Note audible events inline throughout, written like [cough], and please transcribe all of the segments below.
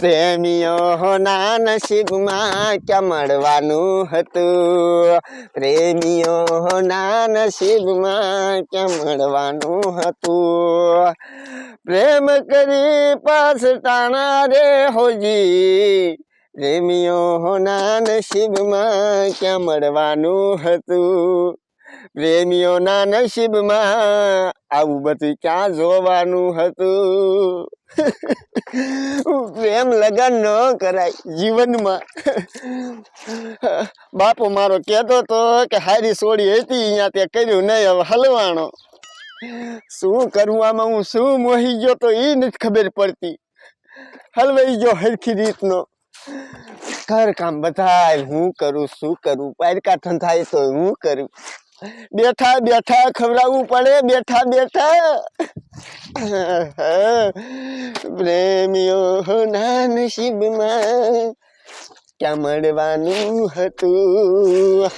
પ્રેમીઓ ના નસીબમાં ક્યાં મળવાનું હતું. પ્રેમીઓ ના નસીબમાં ક્યાં મળવાનું હતું. પ્રેમ કરી પાછટાણા રે હોજી. પ્રેમીઓ ના નસીબમાં ક્યાં મળવાનું હતું. પ્રેમીઓના નસીબમાં આવું બધું ક્યાં જોવાનું હતું? પ્રેમ લગન ન કરાય જીવનમાં. બાપુ મારો કહેતો તો કે હારી સોડી હતી અહીંયા તે કર્યું નહીં, હવે હલવાણો શું કરવું આમાં? હું શું મોહી ગયો તો એ નથી ખબર પડતી. હલવાઈ ગયો હરખી રીતનો. ઘર કામ બધાય, હું કરું, શું કરું? પારકા થાય તો હું કરું? બેઠા બેઠા, ખવડાવવું પડે, બેઠા બેઠા. પ્રેમીઓ ના નસીબમાં ક્યાં મળવાનું હતું?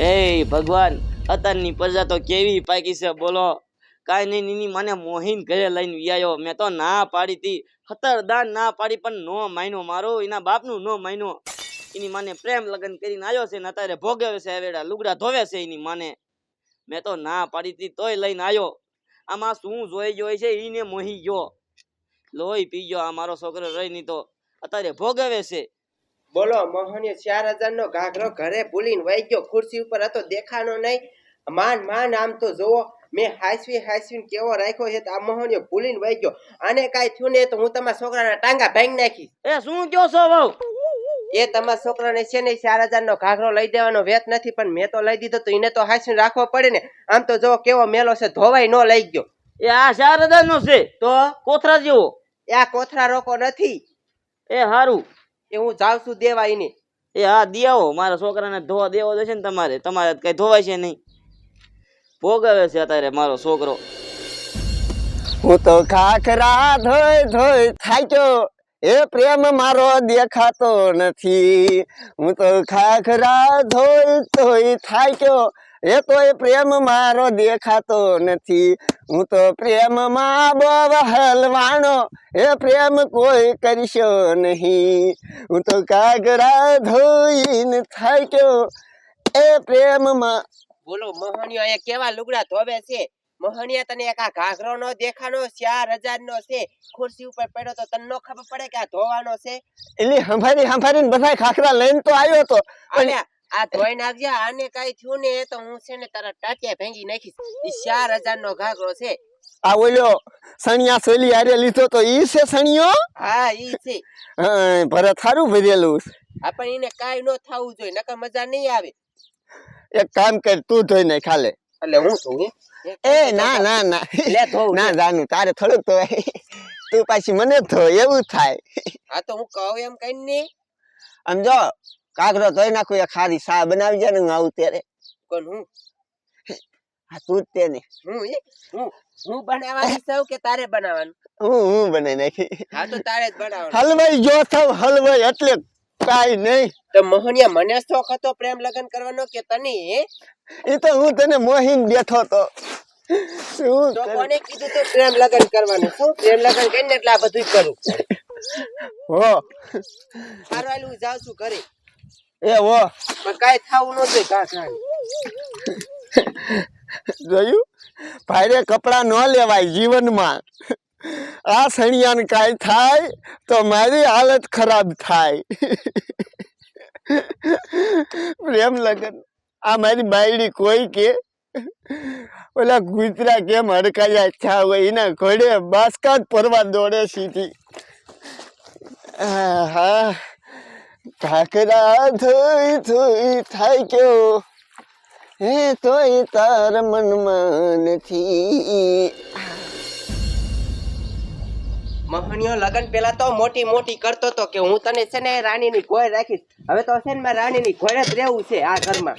એ ભગવાન અત્યારની પ્રજા તો કેવી પાકી છે, બોલો. કાંઈ નહીં, નીની મને મોહીન ઘરે લઈને વ્યાયો. મેં તો ના પાડી તી. ખતરદાર ના પાડી પણ નો માયનો મારો એના બાપનું નો માયનો એની માને પ્રેમ લગ્ન કરીને આવ્યો છે ને અત્યારે ભોગવે છે હવેડા લુગડા ધોવે છે એની માને. મેં તો ના પાડી હતી તોય લઈને આવ્યો. આમાં શું જોઈ જોઈ છે એને મોહી ગયો. લોહી પી ગયો આ મારો છોકરો રહી નહીં તો. અત્યારે ભોગવે છે. બોલો મોહનીય ચાર હજાર નો ઘાઘરો ઘરે ભૂલીને વહી ગયો. ખુરશી ઉપર હતો દેખાનો નહીં. માન માન આમ તો જોવો મેં હાસવી હાસવીને કેવો રાખ્યો છે આ મોહનીયો ભૂલીને વહી ગયો. આને કાંઈ થયું ને તો હું તમારા છોકરાના ટાંગા ભાંગી નાખી એ શું કયો છો વહુ? એ તમારા છોકરાને છે ને ચાર હજાર નો ઘાઘરો લઈ દેવાનો વેત નથી પણ મેં તો લઈ દીધો તો એને તો હાસી રાખવો પડે ને. આમ તો જો કેવો મેલો છે ધોવાઈ નો લઈ ગયો. એ આ ચાર હજાર નો છે? તો? કોથરા જેવો. એ આ કોથરા રોકો નથી. એ હારું. એ હું જાઉં છું દેવા એને. એ હા દેવો. મારા છોકરાને ધોવા દેવો જશે ને તમારે. તમારે કઈ ધોવાય છે નહીં. ભોગવે છે અત્યારે મારો છોકરો. હું તો ખાખરા ધોઈ ધોઈ થાક્યો. એ પ્રેમ મારો દેખાતો નથી. હું તો ખાખરા ધોઈ ધોઈ થાક્યો એ તો એ પ્રેમ મારો દેખાતો નથી. હું તો પ્રેમમાં બહુ હલવાણો એ પ્રેમ કોઈ કરશો નહીં. હું તો કાગરા ધોઈને થાક્યો એ પ્રેમમાં બોલો મોહનિયો એ કેવા લુગડા ધોવે છે? મોહનિયા તને એક આ ઘાઘરો નો દેખાનો ચાર હજાર નો છે. ખુરશી ઉપર પડ્યો તો તને ખબર પડે કે આ ધોવાનો છે? એટલે હંભારી હંભારીને બધા ખાખરા લઈને તો આવ્યો તો પણ આ ધોઈ નાખજે આને કઈ થયું ને તો હું છે ને તારા ટાટિયા ભેંગી નાખીશ. ઈ ચાર હજાર નો ઘાઘરો છે. આ ઓલ્યો સણિયા સોલી હારે લીધો તો ઈ છે સણિયો? હા ઈ છે. ભરત સારું ભરેલું હા પણ એને કાઈ નો થવું જોઈએ નકર મજા નહીં આવે. એક કામ કર તું ધોઈ નાખ ખાલે એટલે હું હે? એ ના ના [laughs] ના. લે તો ના જાનું તારે થોડુંક તો [laughs] તું પાછી મને ધો એવું થાય. [laughs] હા તો હું કહું એમ કઈ ને? આમ જો કાગરો ધોઈ નાખું એ ખારી સા બનાવી જાય ને હું આવું ત્યારે. કોણ હું? હા તું જ તેને. હું હું હું બનાવવાની સૌ કે તારે બનાવવાનું? હું હું બનાવી નાખી. હા તો તારે જ બનાવવાનું. હલવાઈ જો થાવ હલવાઈ એટલે કાઈ નહીં. તો મોહનિયા મને શોખ હતો પ્રેમ લગ્ન કરવાનો કે તને એ તો હું તને મોહીન બેઠો તો. શું? તો કોને કીધું તો પ્રેમ લગન કરવાનું? શું પ્રેમ લગન કરીને એટલે આ બધું કરું? હો. હાલ હું જાઉં છું ઘરે. એ હો. પણ કાંઈ થાવું નથી કાકા જોયું? ભાઈરે કપડા ન લેવાય જીવનમાં. આ સણિયાને કાંઈ થાય તો મારી હાલત ખરાબ થાય. પ્રેમ લગન. આ મારી બાયડી કોઈ કે [laughs] ઓલા કૂતરા કેમ હડકાયા છા હોય, એના ઘોડે બાસકા જ પરવા દોડે સીધી. હા થોઈ ધોઈ થાય ગયો હે, તોય તાર મનમાં નથી. મોહનિયો લગન પેલા તો મોટી મોટી કરતો તો કે હું તને છે ને રાણીની ઘોડ રાખીશ. હવે તો છે ને રાણીની ઘોડે જ રહેવું છે આ ઘરમાં.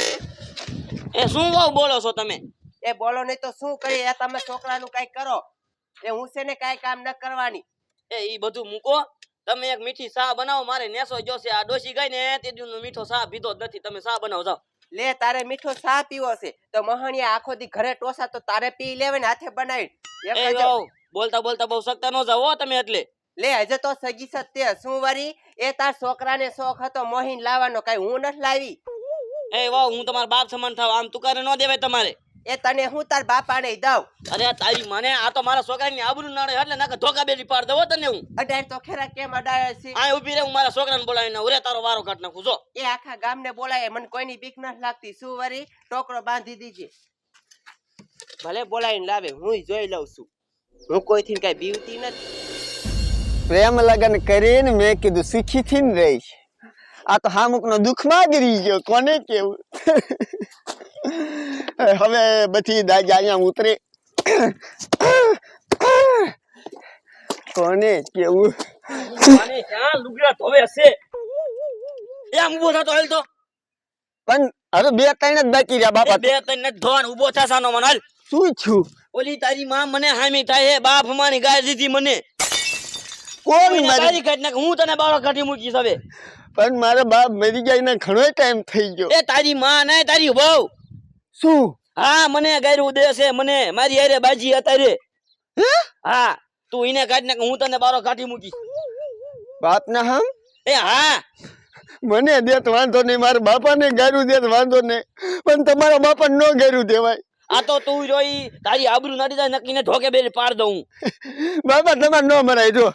એ શું વહુ બોલો છો તમે? એ બોલો નહીં તો શું કરી એ તમે છોકરાનું કઈ કરો. એ હું છે ને કઈ કામ ન કરવાની. એ ઈ બધું મૂકો. તમે એક મીઠી સા બનાવો મારે નેસો જોશે આ ડોસી ગઈ ને તે દીનો મીઠો સા પીધો જ નથી. તમે સા બનાવો જાઓ લે તારે મીઠો સા પીવો છે. તો મોહનિયા આખો દી ઘરે ટોસા તો તારે પી લેવે ને હાથે બનાવી બોલતા બોલતા બહુ સકતા ન જાવ હો તમે એટલે. લે હજે તો સગી સત્ય. તે શું વરી? એ તાર છોકરાને શોખ હતો મોહીન લાવવાનો. કઈ હું નથી લાવી. એ વાહ હું તમારા બાપ સમાન થાવ. આમ તું કરે ન દેવાય તમારે. એ તને હું તાર બાપાને દઉં. અરે તારી મને આ તો મારા છોકરાની આબરૂ નાડે એટલે નાકે ધોકા બેરી પાડ દઉં તને હું. અઢાર તો ખેરા કેમ અડાય છે? આ ઊભી રે હું મારા છોકરાને બોલાવીને ઉરે તારો વારો કાઢ નાખું જો. એ આખા ગામને બોલાય મને કોઈની બીક નથી લાગતી. શું વરી? ટોકરો બાંધી દીજે. ભલે બોલાવીને લાવે હું જોઈ લઉં છું. હું કોઈથી કઈ બીવતી નથી. પ્રેમ લગન કરીને મેં કીધું શીખી થી ને રહીશ આ તો હામુક નો દુઃખમાં ગીરી ગયો કોને કેવું? હવે બધી દાજા અહીંયા ઉતરે. કોને કેવું? પણ હવે બે ત્રણ જ બાકી રહ્યા બાપા. બે ત્રણ નથી ધોવાનું ઊભો થાસાનો મને હાલ. શું છું? ઓલી તારી માં મને હામી થાય હે બાપ માની ગાય દીધી મને. કોણ મારી? ગાળી હું તને બાળક કાઢી મૂકીશ હવે? પણ મારા બાપ મરી ગયા ને ઘણો ટાઈમ થઈ ગયો. એ તારી માં ના તારી વહુ. શું? હા મને ગાયરું દે છે મને મારી હારે બાજી અત્યારે હે? હા તું એને કાઢ નાખ હું તને બારો કાઢી મૂકી બાપ ના હમ? એ હા. મને દેત વાંધો નહીં મારા બાપાને ગારું દેત વાંધો નહીં પણ તમારા બાપા નો ગારું દેવાય. આ તો તું જોઈ તારી આબરૂ નડી જાય નક્કીને ઢોકે બેરી પાડ દઉં. બાપા તમારે ન મરાય જો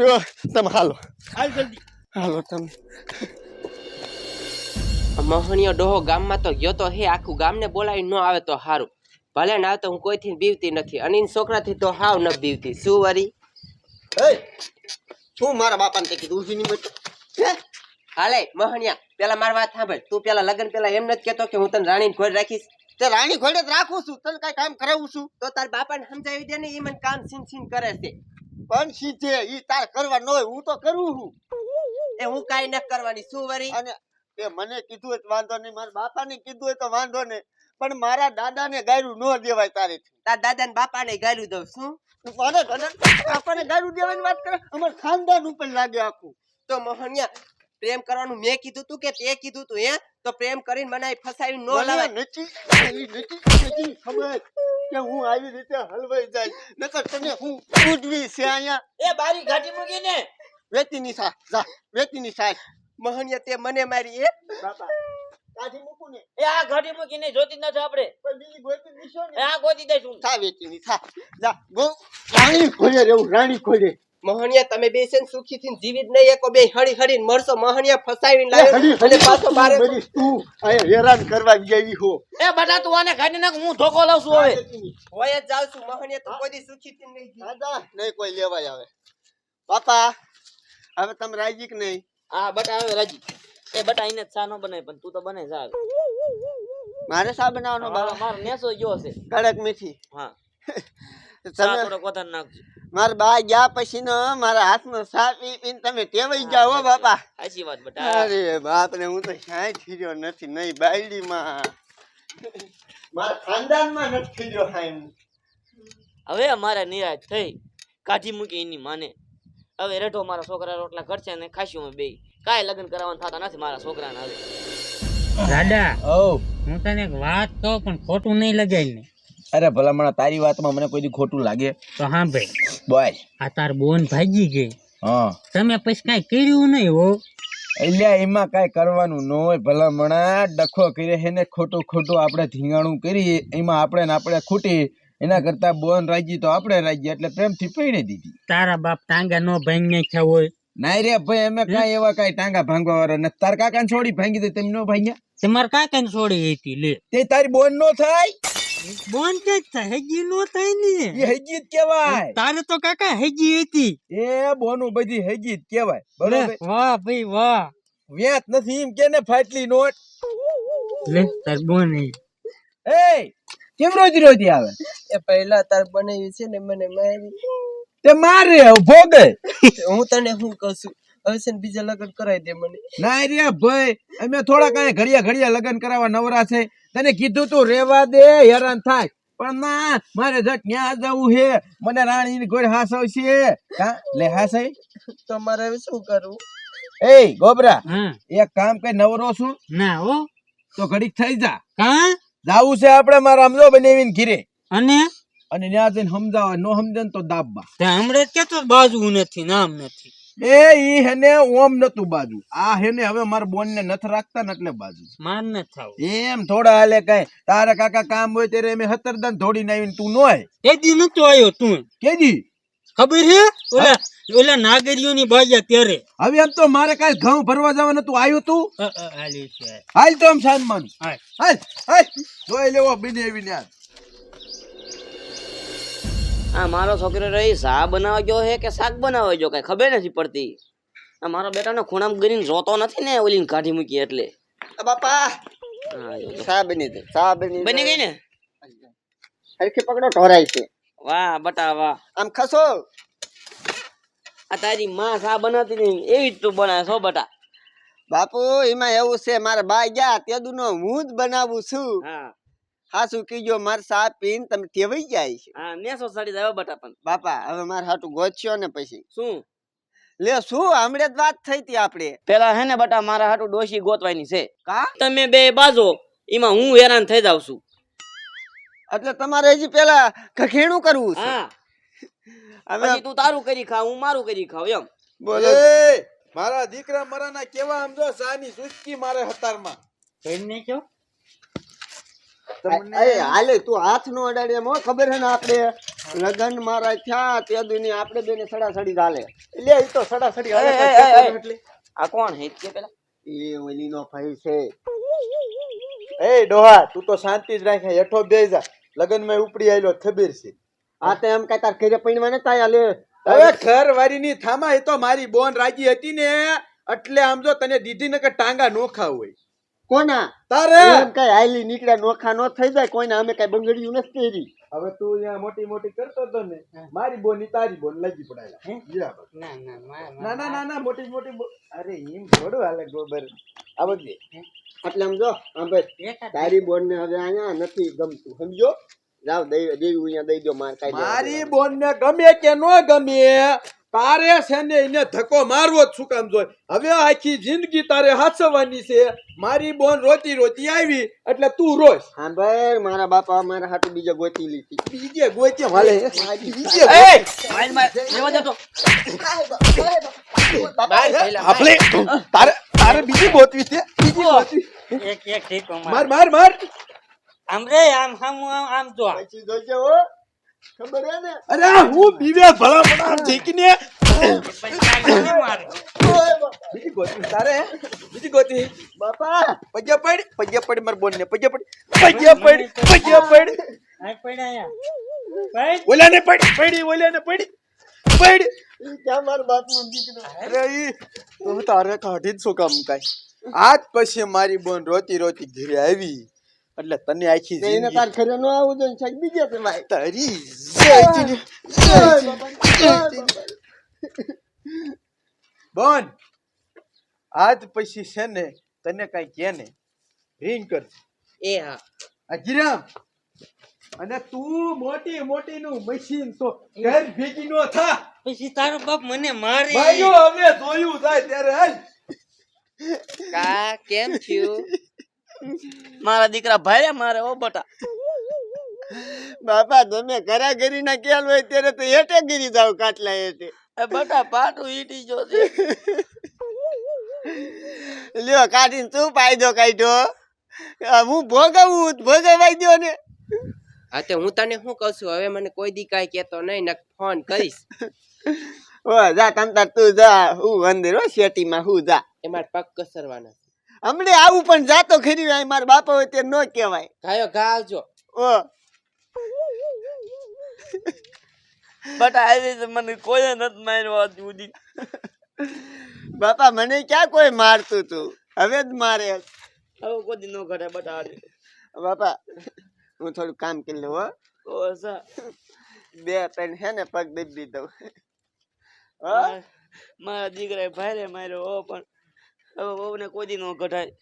જો તમે હાલો. હાલ જલ્દી. હાલો તમે. મોહણીયો ડોહો ગામમાં તો ગયો તો હે આખું ગામને બોલાવી ન આવે તો સારું ભલે ના આવે તો હું કોઈથી બીવતી નથી. અને છોકરાથી તો હાવ ન બીવતી. શું વરી? શું મારા બાપાને તે કીધું? ઉઠી નહીં બેઠો હાલે મોહણિયા પેલા મારી વાત સાંભળ. તું પેલા લગન પેલા એમ નથી કેતો કે હું તને રાણીને ઘોડ રાખીશ? તે રાણી ઘોડે જ રાખું છું. તને કઈ કામ કરાવું છું? તો તાર બાપાને સમજાવી દે ને એ મને કામ છીન છીન કરે છે. પણ સીધે એ તાર કરવા ન હોય હું તો કરું છું. એ હું કાઈ ન કરવાની. શું વરી? અને એ મને કીધું હોય વાંધો નહીં. મારા બાપાને કીધું હોય તો વાંધો નહીં. પણ મારા દાદાને ગાયરું ન દેવાય તારે તાર દાદા ને બાપાને ગાયું દઉં શું દાદા બાપાને ગાયરું દેવાની વાત કરે? અમાર ખાનદાન ઉપર લાગે આખું. તો મોહનિયા પ્રેમ કરવાનું મેં કીધું તું કે તે કીધું તું હે? તો પ્રેમ કરીને મને ફસાવી નો લાવે લાવાય. નથી નથી ખબર કે હું આવી રીતે હલવાઈ જાય. નકર તને હું ઉડવી છે અહીંયા. એ બારી ઘાટી મૂકીને. વેતીની સા જા વેતીની સા મોહનિયા તે મને મારી એ બાપા. કાઢી મૂકું ને. એ આ ઘાટી મૂકીને જોતી નથી આપણે. પણ બીજી ગોતી દીશો ને. આ ગોતી દઈશું સા વેતીની સા જા ગો. રાણી ખોલે રેવું રાણી ખોલે. મહણિયા તમે બે છે ને સુખીથી જીવિત નહીં એકો બે હળી હળીને મરશો મહણિયા ફસાવીને લાવ્યો અને પાછો બારે તું અહીંયા હેરાન કરવા ગઈ હો. એ બટા તું આને કાઢી નાખ હું ધોકો લઉં છું હવે. હોય જ જાઉં છું મહણિયા તો કોઈ દી સુખીથી નહીં જીવે. દાદા નહીં કોઈ લેવાય આવે બાપા. હવે તમે રાજી કે નહીં? હા બટા હવે રાજી. એ બટા એને ચા ન બનાય પણ તું તો બને જા મારે સા બનાવવાનો બાબા મારો નેસો ગયો છે. કડક મીઠી. હા. [laughs] ચા તમે થોડોક વધારે નાખજો. માર બા ગયા પછી નો મારા હાથમાં સા પી પીને તમે ટેવાઈ જાઓ હો બાપા. સાચી વાત બટા અરે બાપ ને હું તો ક્યાંય ફીર્યો નથી નહીં બાયડીમાં. મારા ખાનદાનમાં નથી ફીર્યો હાઈ હવે અમારા નિરાશ થઈ. કાઢી મૂકી એની માને. હવે રેઢો મારા છોકરા રોટલા કરશે ને ખાશું અમે બે કાંઈ લગ્ન કરાવવાનું થતા નથી મારા છોકરાને હવે. દાદા ઓ હું તને એક વાત કહું પણ ખોટું નહીં લગાય ને. અરે ભલામણા તારી વાતમાં મને કોઈ દી ખોટું લાગે. તો હા ભાઈ બોલ. આ તાર બોન ભાગી ગઈ. હા. તમે પછી કાંઈ કર્યું નહીં હો. એટલે એમાં કાંઈ કરવાનું ન હોય ભલામણા ડખો કરે હે ને ખોટું ખોટું આપણે ધીંગાણું કરીએ એમાં આપણે ને આપણે ખૂટી એના કરતા બોન રાજી તો આપણે રાજી એટલે પ્રેમથી પૈણી દીધી. તારા બાપ ટાંગા નો ભાંગ નાખ્યા હોય. ના રે ભાઈ અમે કાંઈ એવા કાંઈ ટાંગા ભાંગવા વાળા નથી. તાર કાકાને છોડી ભાંગી દે તેમ નો ભાંગ્યા. તમારા કાકાને છોડી હતી લે. તે તારી બોન નો થાય? બોન કે થાય હેગી નો થાય ને. એ હેગી જ કહેવાય. તારે તો કાકા હેગી હતી. એ બોનું બધી હેગી જ કહેવાય બરોબર? વાહ ભાઈ વાહ. વ્યાત નથી એમ કે ને ફાટલી નોટ. લે તાર બોન એ કેમ રોજી રોજી આવે? એ પહેલા તાર બનાવી છે ને મને મારી. તે મારે ભોગે. હું તને શું કહું છું? હવે છે ને બીજા લગ્ન કરાવી દે મને. ના રે ભાઈ અમે થોડા કાંઈ ઘડિયા ઘડિયા લગ્ન કરાવવા નવરા છે. તને કીધું તું રેવા દે હેરાન થાય. પણ ના મારે જટ ન્યા જવું છે. મને રાણીની ગોળ હાસવ છે. હા લે હાસય તો મારે હવે શું કરવું? એ ગોબરા એક કામ કઈ નવરો છું. ના હો. તો ઘડીક થઈ જા. કા? જાવું છે આપણે મારા સમજો બનાવીને ઘીરે. અને? અને ત્યાં જઈને સમજાવે નો સમજે તો દાબવા. તે હમણાં કેતો બાજુ નથી નામ નથી. એ ઈ હેને ઓમ નતું બાજુ આ હેને હવે મારા બોન ને નથ રાખતા ને એટલે બાજુ માન ન થાવ. એમ થોડા હાલે કઈ તારા કાકા કામ હોય ત્યારે અમે હતરદાન ધોડીને આવીને તું નો આય તે દી નતો આવ્યો તું. કેજી ખબર છે ઓલા ઓલા નાગરીઓની બાજા ત્યારે હવે એમ તો મારે કાલ ઘઉં ભરવા જવાનું તું? આવ્યું તું હાલી તો આમ શાન માનું હાલ. હાલ હાલ. જોઈ લેવો બીને એવી આ મારો છોકરો રહી સા બનાવવા ગયો હે કે શાક બનાવવા ગયો? કઈ ખબર નથી પડતી. આ મારો બેટાને ખૂણામાં ગરીને જોતો નથી ને ઓલી કાઢી મૂકી એટલે. બાપા હા. ચા બની સા બની બની ગઈ ને? હરખી પકડો ઢોરાય છે. વાહ બટા વાહ. આમ ખસો આ તારી માં સા બનાવતી નહીં એવી જ તું બનાવે છો બટા. બાપુ એમાં એવું છે મારા બા ગયા તેદુનો હું જ બનાવું છું. હા. હાસુ કીજો મારે સા પીને તમે ટેવાઈ જાય છે. હા નેસો સડી જાય બટા પણ. બાપા હવે મારે હાટું ગોચ્યો ને પછી. શું? લે શું? હમણે જ વાત થઈ હતી આપણે પેલા હે ને બટા મારા હાટુ ડોશી ગોતવાની છે. કા? તમે બે બાજો એમાં હું હેરાન થઈ જાઉં છું. એટલે તમારે હજી પેલા ખખેણું કરવું છે. હા. [laughs] હવે તું તારું કરી ખા હું મારું કરી ખાવ એમ. બોલો. મારા દીકરા મારાના કેવા આમ જો સાની સુસ્કી મારે હતારમાં. કઈને કયો તમને અરે હાલે તું હાથ નો અડાડે મો ખબર હે ને આપણે? લગન મારા થયા તે દુની આપણે બેને સડા સડી ચાલે લે ઈ તો સડા સડી હાલે એટલે આ કોણ હે કે પેલા? એ ઓલી નો ભાઈ છે. એ ડોહા તું તો શાંતિ જ રાખે હેઠો બે જા. લગનમાં ઉપડી આયલો ખબીર છે. આ તો એમ કઈ તાર ઘરે પૈણવા નતા આયા લે હવે ઘર વારીની થામા એ તો મારી બોન રાજી હતી ને એટલે આમ જો તને દીધી ને કે ટાંગા નોખા હોય. કોના? તારે? એમ કઈ આયલી નીકળ્યા નોખા નો થઈ જાય કોઈને અમે કઈ બંગડીયું નથી કરી. હવે તું અહીંયા મોટી મોટી કરતો હતો ને મારી બોનની તારી બોન લાગી પડાયેલા. ના ના ના ના ના ના મોટી મોટી અરે એમ થોડું હાલે ગોબર. આ બધી એટલે આમ જો આમ ભાઈ તારી બોન ને હવે અહીંયા નથી ગમતું સમજો જાવ દઈ દેવી અહીંયા દઈ દો માર કાઈ મારી બોન ને ગમે કે ન ગમે તારે છે ને એને ધક્કો મારવો જ શું કામ જોઈ હવે આખી જિંદગી તારે હાચવવાની છે મારી બોન રોતી રોતી આવી એટલે તું રોજ હા ભાઈ મારા બાપા મારા હાથે બીજે ગોતી લીધી બીજે ગોતી હાલે બીજે એ લેવા દે તારે તારે બીજી ગોતવી છે બીજી ગોતવી એક એક ઠીક માર માર માર માર. આમ રે આમ આમ આમ આમ તો પછી જોજે હો. ખબર હે ને? અરે હું બીવે ભલા ભલા ઠીકને મારે બીજી ગોતવી તારે બીજી ગોતવી બાપા. પગે પડ પગે પડ માર બોન ને પડી. પડ પગે પડ પગે પડ. આ પડ્યા ભાઈ ઓલા ને પડી પડી ઓલા ને પડી. પડ ઈ ક્યાં મારા બાપનો દીકરો. અરે. ઈ તો તારે કાઢી જ શું કામ કાઈ? આજ પછી મારી બોન રોતી રોતી ઘરે આવી. એટલે તને આખી તે તાર ઘરે નો આવું જોઈએ સાહેબ બીજે ભાઈ તારી. બોન આજ પછી છે ને તને કઈ કે ને રિંગ કર એ હા. અજીરામ અને તું મોટી મોટી નું મશીન તો ઘર ભેગી નો થા. પછી તારો બાપ મને મારે. ભાઈઓ અમે જોયું થાય ત્યારે હાલ. કા કેમ થયું? મારા દીકરા ભાઈ મારે ઓ બટા. બાપા તમે ઘરા ઘરી ના કેલ હોય ત્યારે તો હેઠે ગીરી જાવ કાટલા હેઠે. એ બટા પાટું ઈટી જો છે. લ્યો કાઢીને તું ફાયદો કાઢ્યો. હું ભોગવું ભોગવાઈ દો ને. હા તે હું તને શું કહું છું? હવે મને કોઈ દી કાંઈ કહેતો નહીં ને ફોન કરીશ. [laughs] ઓ જા તમ તાર તું જા હું અંદર હો શેટીમાં હું જા. એ મારે પગ કસરવાના હમણે આવું પણ જાતો ખરી હોય મારા બાપા હોય તે ન કહેવાય. ગાયો ઘા આવજો. ઓ. બટા આજે મને કોઈ નથી માર્યો આજ સુધી. બાપા મને ક્યાં કોઈ મારતું તું? હવે જ મારે. હવે કોઈ દી નો ઘરે બટા. બાપા હું થોડું કામ કરી લઉં હો. બે ત્રણ હે ને પગ દબી દઉં હા. મારા- દીકરાએ ભારે માર્યો ઓ પણ હવે બહુને કોઈ દી નો ઘટાય